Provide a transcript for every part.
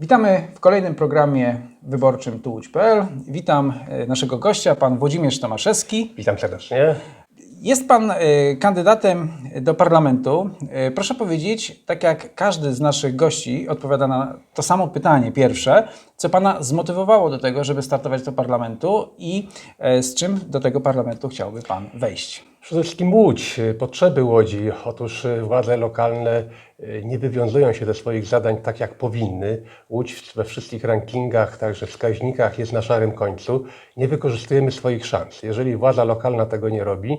Witamy w kolejnym programie wyborczym tu Łódź.pl. Witam e, naszego gościa, pan Włodzimierz Tomaszewski. Witam serdecznie. Jest pan e, kandydatem do parlamentu. E, Proszę powiedzieć, tak jak każdy z naszych gości odpowiada na to samo pytanie pierwsze, co pana zmotywowało do tego, żeby startować do parlamentu i z czym do tego parlamentu chciałby pan wejść? Przede wszystkim Łódź, potrzeby Łodzi. Otóż władze lokalne y, nie wywiązują się ze swoich zadań tak, jak powinny. Łódź we wszystkich rankingach, także wskaźnikach jest na szarym końcu. Nie wykorzystujemy swoich szans. Jeżeli władza lokalna tego nie robi,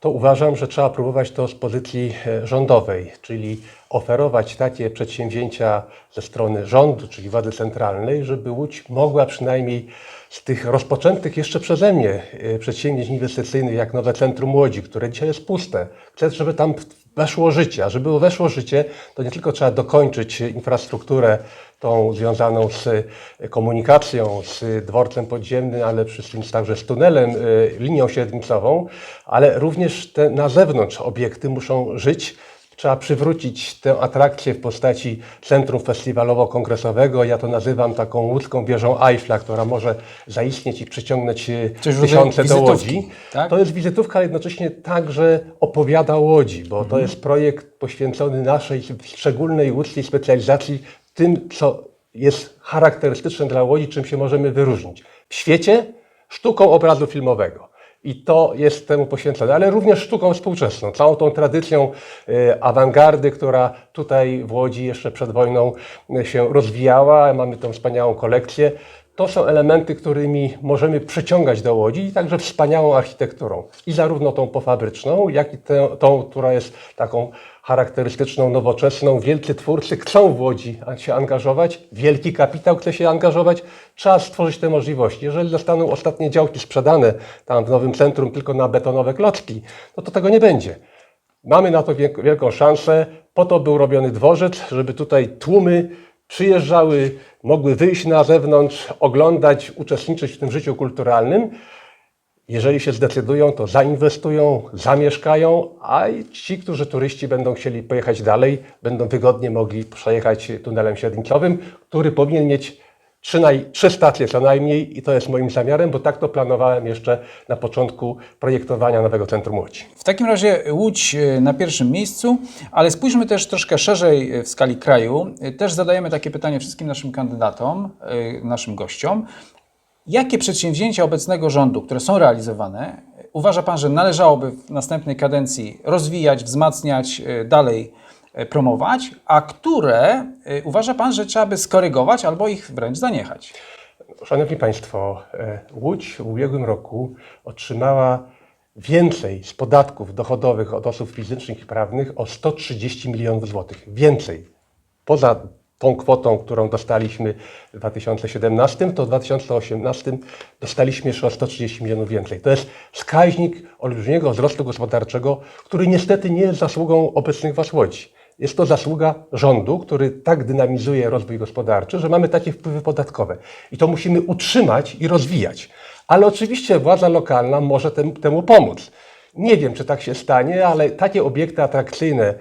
to uważam, że trzeba próbować to z pozycji e, rządowej, czyli oferować takie przedsięwzięcia ze strony rządu, czyli władzy centralnej, żeby Łódź mogła przynajmniej z tych rozpoczętych jeszcze przeze mnie e, przedsięwzięć inwestycyjnych, jak nowe centrum Łodzi, które dzisiaj jest puste, chcę, żeby tam weszło życie. A żeby weszło życie, to nie tylko trzeba dokończyć infrastrukturę tą związaną z komunikacją, z dworcem podziemnym, ale przede wszystkim także z tunelem, y, linią średnicową, ale również te na zewnątrz obiekty muszą żyć. Trzeba przywrócić tę atrakcję w postaci centrum festiwalowo-kongresowego. Ja to nazywam taką łódzką wieżą Eiffla, która może zaistnieć i przyciągnąć y, Coś tysiące do Łodzi. tak? To jest wizytówka, ale jednocześnie także opowiada Łodzi, bo Mhm. to jest projekt poświęcony naszej szczególnej łódzkiej specjalizacji, tym, co jest charakterystyczne dla Łodzi, czym się możemy wyróżnić. W świecie sztuką obrazu filmowego. I to jest temu poświęcone, ale również sztuką współczesną, całą tą tradycją e, awangardy, która tutaj w Łodzi jeszcze przed wojną e, się rozwijała. Mamy tą wspaniałą kolekcję. To są elementy, którymi możemy przyciągać do Łodzi i także wspaniałą architekturą. I zarówno tą pofabryczną, jak i tą, która jest taką charakterystyczną, nowoczesną. Wielcy twórcy chcą w Łodzi się angażować, wielki kapitał chce się angażować. Trzeba stworzyć te możliwości. Jeżeli zostaną ostatnie działki sprzedane tam w nowym centrum tylko na betonowe klocki, no to tego nie będzie. Mamy na to wielką szansę. Po to był robiony dworzec, żeby tutaj tłumy przyjeżdżały, mogły wyjść na zewnątrz, oglądać, uczestniczyć w tym życiu kulturalnym. Jeżeli się zdecydują, to zainwestują, zamieszkają, a ci, którzy turyści będą chcieli pojechać dalej, będą wygodnie mogli przejechać tunelem średnicowym, który powinien mieć trzy, naj, trzy stacje co najmniej i to jest moim zamiarem, bo tak to planowałem jeszcze na początku projektowania nowego centrum Łodzi. W takim razie Łódź e, na pierwszym miejscu, ale spójrzmy też troszkę szerzej e, w skali kraju. E, Też zadajemy takie pytanie wszystkim naszym kandydatom, naszym gościom. Jakie przedsięwzięcia obecnego rządu, które są realizowane, uważa Pan, że należałoby w następnej kadencji rozwijać, wzmacniać, e, dalej e, promować, a które e, uważa Pan, że trzeba by skorygować albo ich wręcz zaniechać? Szanowni Państwo, Łódź w ubiegłym roku otrzymała więcej z podatków dochodowych od osób fizycznych i prawnych o 130 milionów złotych. Więcej. Poza tą kwotą, którą dostaliśmy w 2017, to w 2018 dostaliśmy jeszcze o 130 milionów więcej. To jest wskaźnik olbrzymiego wzrostu gospodarczego, który niestety nie jest zasługą obecnych Was Łodzi. Jest to zasługa rządu, który tak dynamizuje rozwój gospodarczy, że mamy takie wpływy podatkowe. I to musimy utrzymać i rozwijać. Ale oczywiście władza lokalna może tem, temu pomóc. Nie wiem, czy tak się stanie, ale takie obiekty atrakcyjne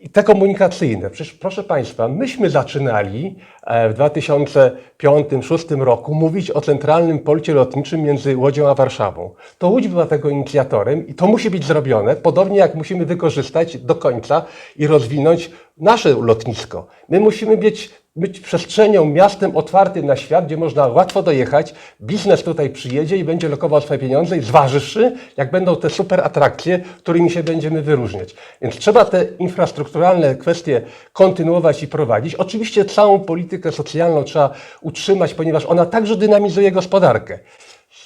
i te komunikacyjne. Przecież proszę Państwa, myśmy zaczynali e, w 2005-2006 roku mówić o centralnym porcie lotniczym między Łodzią a Warszawą. To Łódź była tego inicjatorem i to musi być zrobione, podobnie jak musimy wykorzystać do końca i rozwinąć nasze lotnisko. My musimy być, być przestrzenią, miastem otwartym na świat, gdzie można łatwo dojechać, biznes tutaj przyjedzie i będzie lokował swoje pieniądze i zważywszy, jak będą te super atrakcje, którymi się będziemy wyróżniać. Więc trzeba te infrastrukturalne kwestie kontynuować i prowadzić. Oczywiście całą politykę socjalną trzeba utrzymać, ponieważ ona także dynamizuje gospodarkę.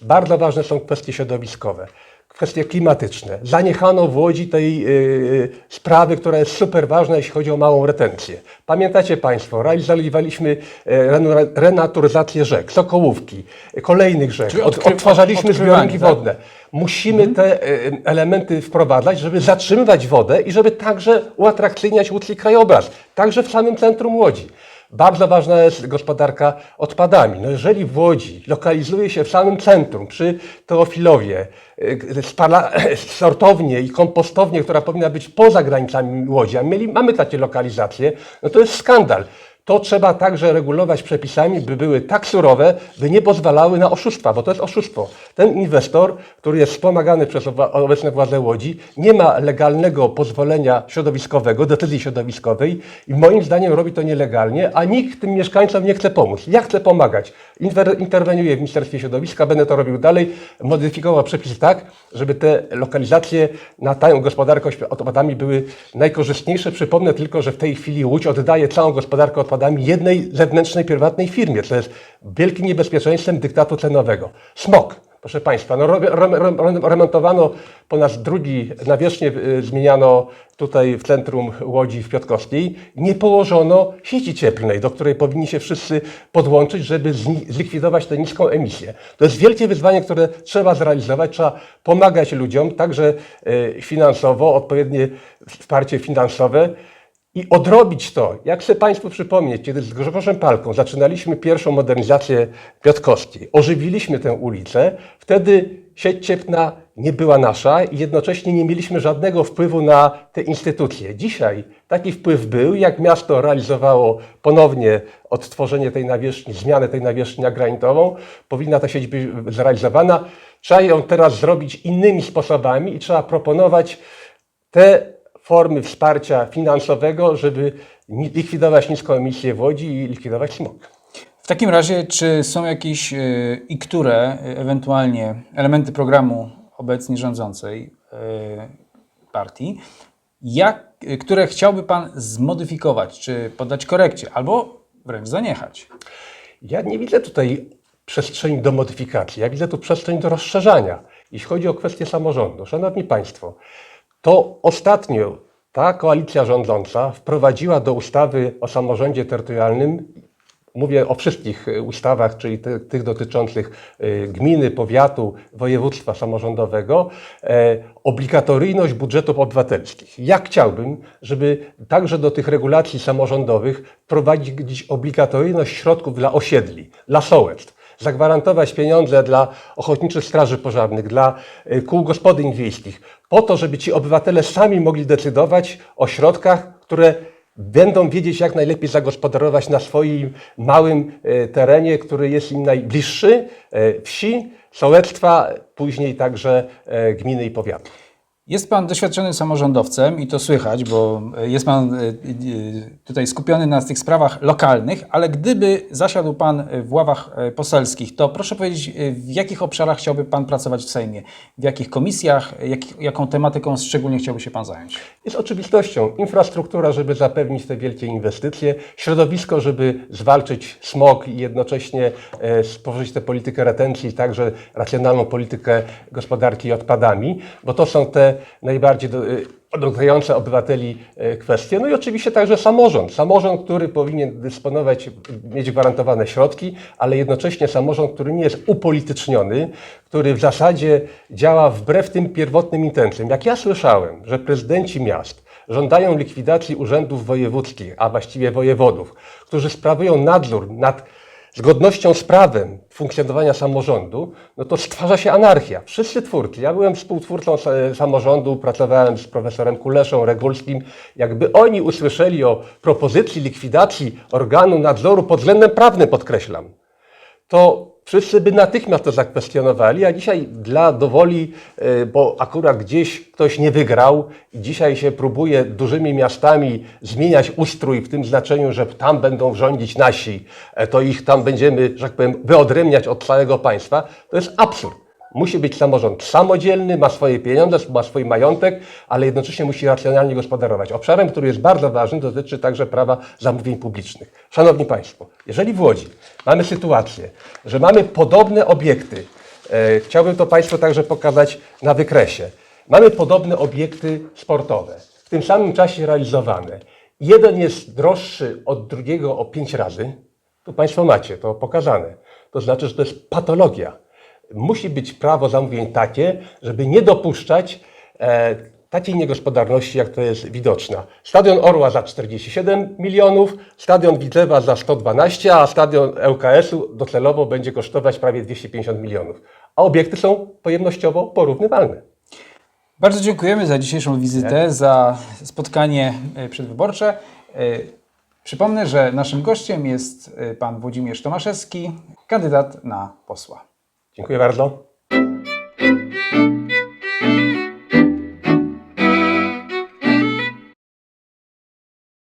Bardzo ważne są kwestie środowiskowe, kwestie klimatyczne. Zaniechano w Łodzi tej yy, sprawy, która jest super ważna, jeśli chodzi o małą retencję. Pamiętacie Państwo, realizowaliśmy e, renaturyzację rzek, Sokołówki, kolejnych rzek, Czyli odtwarzaliśmy zbiorniki tak? wodne. Musimy te elementy wprowadzać, żeby zatrzymywać wodę i żeby także uatrakcyjniać łódzki krajobraz, także w samym centrum Łodzi. Bardzo ważna jest gospodarka odpadami. No jeżeli w Łodzi lokalizuje się w samym centrum, przy Teofilowie, y, spala, sortownię i kompostownię, która powinna być poza granicami Łodzi, a mieli, mamy takie lokalizacje, no to jest skandal. To trzeba także regulować przepisami, by były tak surowe, by nie pozwalały na oszustwa, bo to jest oszustwo. Ten inwestor, który jest wspomagany przez obecne władze Łodzi, nie ma legalnego pozwolenia środowiskowego, decyzji środowiskowej i moim zdaniem robi to nielegalnie, a nikt tym mieszkańcom nie chce pomóc. Ja chcę pomagać. Inter interweniuję w Ministerstwie Środowiska, będę to robił dalej, modyfikował przepisy tak, żeby te lokalizacje na tę gospodarkę odpadami były najkorzystniejsze. Przypomnę tylko, że w tej chwili Łódź oddaje całą gospodarkę odpadami jednej zewnętrznej, prywatnej firmie, co jest wielkim niebezpieczeństwem dyktatu cenowego. Smog. Proszę Państwa, no, remontowano po nas drugi nawierzchnię, y, zmieniano tutaj w centrum Łodzi w Piotkowskiej. Nie położono sieci cieplnej, do której powinni się wszyscy podłączyć, żeby zlikwidować tę niską emisję. To jest wielkie wyzwanie, które trzeba zrealizować. Trzeba pomagać ludziom, także y, finansowo, odpowiednie wsparcie finansowe. I odrobić to, jak chcę Państwu przypomnieć, kiedy z Grzegorzem Palką zaczynaliśmy pierwszą modernizację Piotkowskiej, ożywiliśmy tę ulicę, wtedy sieć cieplna nie była nasza i jednocześnie nie mieliśmy żadnego wpływu na te instytucje. Dzisiaj taki wpływ był, jak miasto realizowało ponownie odtworzenie tej nawierzchni, zmianę tej nawierzchni na granitową, powinna ta sieć być zrealizowana. Trzeba ją teraz zrobić innymi sposobami i trzeba proponować te formy wsparcia finansowego, żeby likwidować niską emisję w Łodzi i likwidować smog. W takim razie, czy są jakieś y, i które y, ewentualnie elementy programu obecnie rządzącej y, partii, jak, które chciałby Pan zmodyfikować, czy poddać korekcie, albo wręcz zaniechać? Ja nie widzę tutaj przestrzeni do modyfikacji, ja widzę tu przestrzeń do rozszerzania. Jeśli chodzi o kwestię samorządu, Szanowni Państwo, to ostatnio ta koalicja rządząca wprowadziła do ustawy o samorządzie terytorialnym Mówię o wszystkich y, ustawach, czyli ty, tych dotyczących y, gminy, powiatu, województwa samorządowego, e, obligatoryjność budżetów obywatelskich. Ja chciałbym, żeby także do tych regulacji samorządowych wprowadzić obligatoryjność środków dla osiedli, dla sołectw zagwarantować pieniądze dla ochotniczych straży pożarnych, dla y, kół gospodyń wiejskich, po to, żeby ci obywatele sami mogli decydować o środkach, które będą wiedzieć, jak najlepiej zagospodarować na swoim małym e, terenie, który jest im najbliższy, e, wsi, sołectwa, później także gminy i powiatu. Jest Pan doświadczonym samorządowcem i to słychać, bo jest Pan y, y, tutaj skupiony na tych sprawach lokalnych, ale gdyby zasiadł Pan w ławach poselskich, to proszę powiedzieć, w jakich obszarach chciałby Pan pracować w Sejmie? W jakich komisjach? Jak, jaką tematyką szczególnie chciałby się Pan zająć? Jest oczywistością infrastruktura, żeby zapewnić te wielkie inwestycje, środowisko, żeby zwalczyć smog i jednocześnie e, stworzyć tę politykę retencji, także racjonalną politykę gospodarki odpadami, bo to są te najbardziej do, dotykające obywateli e, kwestie. No i oczywiście także samorząd. Samorząd, który powinien dysponować, mieć gwarantowane środki, ale jednocześnie samorząd, który nie jest upolityczniony, który w zasadzie działa wbrew tym pierwotnym intencjom. Jak ja słyszałem, że prezydenci miast żądają likwidacji urzędów wojewódzkich, a właściwie wojewodów, którzy sprawują nadzór nad zgodnością z prawem funkcjonowania samorządu, no to stwarza się anarchia. Wszyscy twórcy, ja byłem współtwórcą sa- samorządu, pracowałem z profesorem Kuleszą, Regulskim, jakby oni usłyszeli o propozycji likwidacji organu nadzoru pod względem prawnym, podkreślam, to wszyscy by natychmiast to zakwestionowali, a dzisiaj dla dowoli, e, bo akurat gdzieś ktoś nie wygrał i dzisiaj się próbuje dużymi miastami zmieniać ustrój w tym znaczeniu, że tam będą rządzić nasi, e, to ich tam będziemy, że tak powiem, wyodrębniać od całego państwa, to jest absurd. Musi być samorząd samodzielny, ma swoje pieniądze, ma swój majątek, ale jednocześnie musi racjonalnie gospodarować. Obszarem, który jest bardzo ważny, dotyczy także prawa zamówień publicznych. Szanowni Państwo, jeżeli w Łodzi mamy sytuację, że mamy podobne obiekty, e, chciałbym to Państwu także pokazać na wykresie, mamy podobne obiekty sportowe, w tym samym czasie realizowane. Jeden jest droższy od drugiego o pięć razy, tu Państwo macie to pokazane. To znaczy, że to jest patologia musi być prawo zamówień takie, żeby nie dopuszczać e, takiej niegospodarności, jak to jest widoczna. Stadion Orła za 47 milionów, stadion Widzewa za 112, a stadion ŁKS-u docelowo będzie kosztować prawie 250 milionów. A obiekty są pojemnościowo porównywalne. Bardzo dziękujemy za dzisiejszą wizytę, za spotkanie e, przedwyborcze. E, Przypomnę, że naszym gościem jest y, pan Włodzimierz Tomaszewski, kandydat na posła. Dziękuję bardzo.